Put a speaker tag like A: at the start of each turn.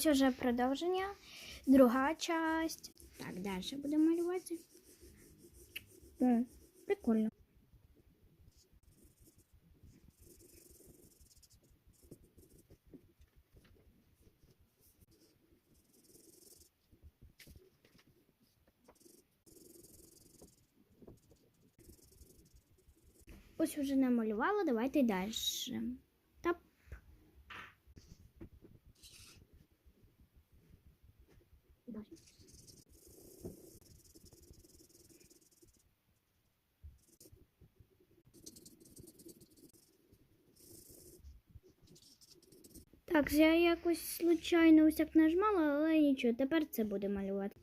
A: Ось уже продовження. Друга часть. Так, далі будемо малювати. О, прикольно. Ось уже намалювала, давайте далі. Тап. Так, я якось случайно так нажмала, але нічого, тепер це буде малювати.